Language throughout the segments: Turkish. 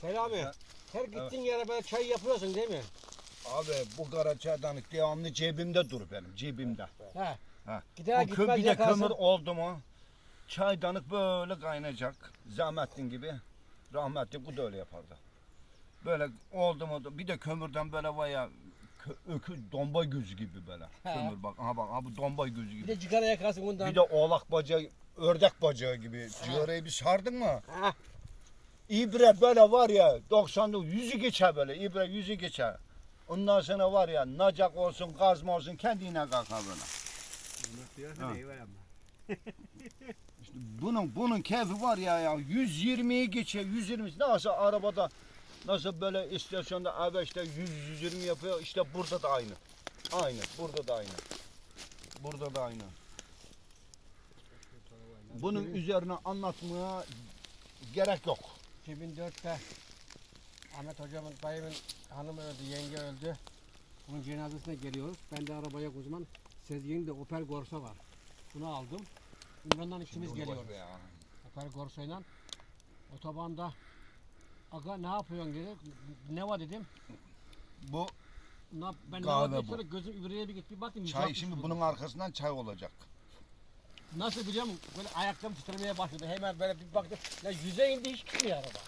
Selami. Her gittiğin yere böyle çay yapıyorsun değil mi? Abi bu kara çaydanlık devamlı cebimde dur benim cebimde. He. Ha. Gider Bu gitmez bir de yakarsın. kömür oldu mu çaydanlık böyle kaynayacak. Zahmettin gibi. Rahmetli bu da öyle yapardı. Böyle oldu mu da- bir de kömürden böyle vaya kö- ökü domba gözü gibi böyle. He. Kömür bak aha bak aha bu domba gözü Bir gibi. de cigara yakarsın bundan. Bir de oğlak bacağı, ördek bacağı gibi. Cigarayı bir sardın mı? Ha. İbre böyle var ya 90'da yüzü geçer böyle. İbre yüzü geçer. Ondan sonra var ya nacak olsun kazma olsun kendine kalkar böyle. Ha. İşte bunun bunun keyfi var ya ya 120'yi geçiyor 120 nasıl arabada nasıl böyle istasyonda A5'te 100 120 yapıyor işte burada da aynı. Aynı burada da aynı. Burada da aynı. Bunun üzerine anlatmaya gerek yok. 2004'te Ahmet hocamın dayımın hanımı öldü, yenge öldü. Bunun cenazesine geliyoruz. Ben de arabaya o zaman Sezgin'in de Opel Corsa var. Bunu aldım. Bundan ikimiz geliyoruz. Opel Corsa'yla otobanda Aga ne yapıyorsun dedi. Ne var dedim. Bu Ne yap- ben ne Kahve var dedim bu. sonra gözüm übreye bir gitti. Bir baktım. çay 160 şimdi bunun arkasından çay olacak. Nasıl biliyor musun? Böyle ayaklarım titremeye başladı. Hemen böyle bir baktım. Ya yüze indi hiç gitmiyor araba.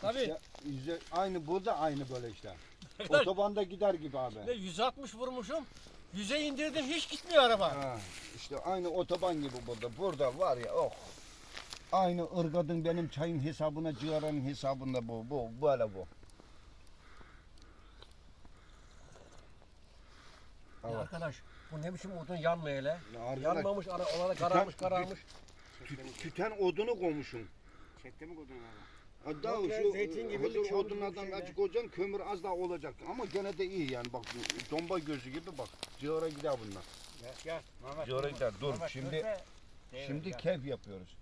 Tabii. İşte yüze- aynı burada aynı böyle işte. Otobanda gider gibi abi. Ne 160 vurmuşum. Yüze indirdim hiç gitmiyor araba. Ha, işte aynı otoban gibi burada. Burada var ya oh. Aynı ırgadın benim çayın hesabına, ciğeranın hesabında bu. Bu böyle bu. Ya Evet. Arkadaş bu ne biçim odun yanmıyor hele. Ya Yanmamış ara olarak kararmış kararmış. tü- tüten odunu koymuşsun. Çekte mi kodun abi? Hatta Yok şu zeytin gibi hazır odunlardan şeyler. açık olacaksın kömür az daha olacak. Ama gene de iyi yani bak bu domba gözü gibi bak. Ciğera gider bunlar. Gel gel. Mehmet. Ciğera gider. Dur Mehmet, şimdi Şimdi gel. kef yapıyoruz.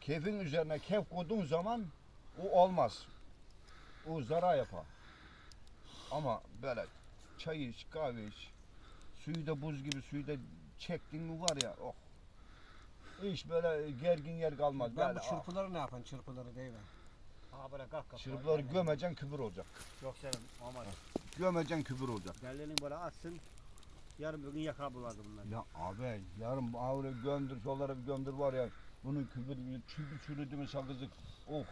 Kefin üzerine kef koyduğun zaman o olmaz. O zarar yapar. Ama böyle çay iç, kahve iç, suyu da buz gibi suyu da çektin mi var ya oh. Hiç böyle gergin yer kalmaz. Ben böyle, bu çırpıları ne yapan çırpıları değil mi? Aha böyle kalk ah, kalk. Çırpıları gömeceksin kübür olacak. Yok senin olmaz. Gömeceksin kübür olacak. Derlerini böyle atsın. Yarın bugün yakar bulardı bunlar. Ya abi yarın avre gömdür şolara bir gömdür var ya bunun kübür çürü çürüdü mü sakızık oh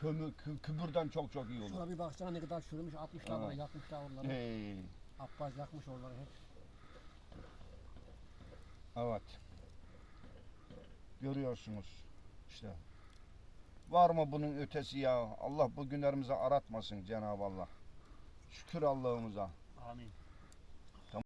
kömür kü- kübürden çok çok iyi olur. Şuna bir baksana ne kadar çürümüş atmışlar oraya yakmışlar onları. Hey. Abbas yakmış onları hep. Evet. Görüyorsunuz işte. Var mı bunun ötesi ya? Allah bu günlerimizi aratmasın Cenab-ı Allah. Şükür Allah'ımıza. Amin.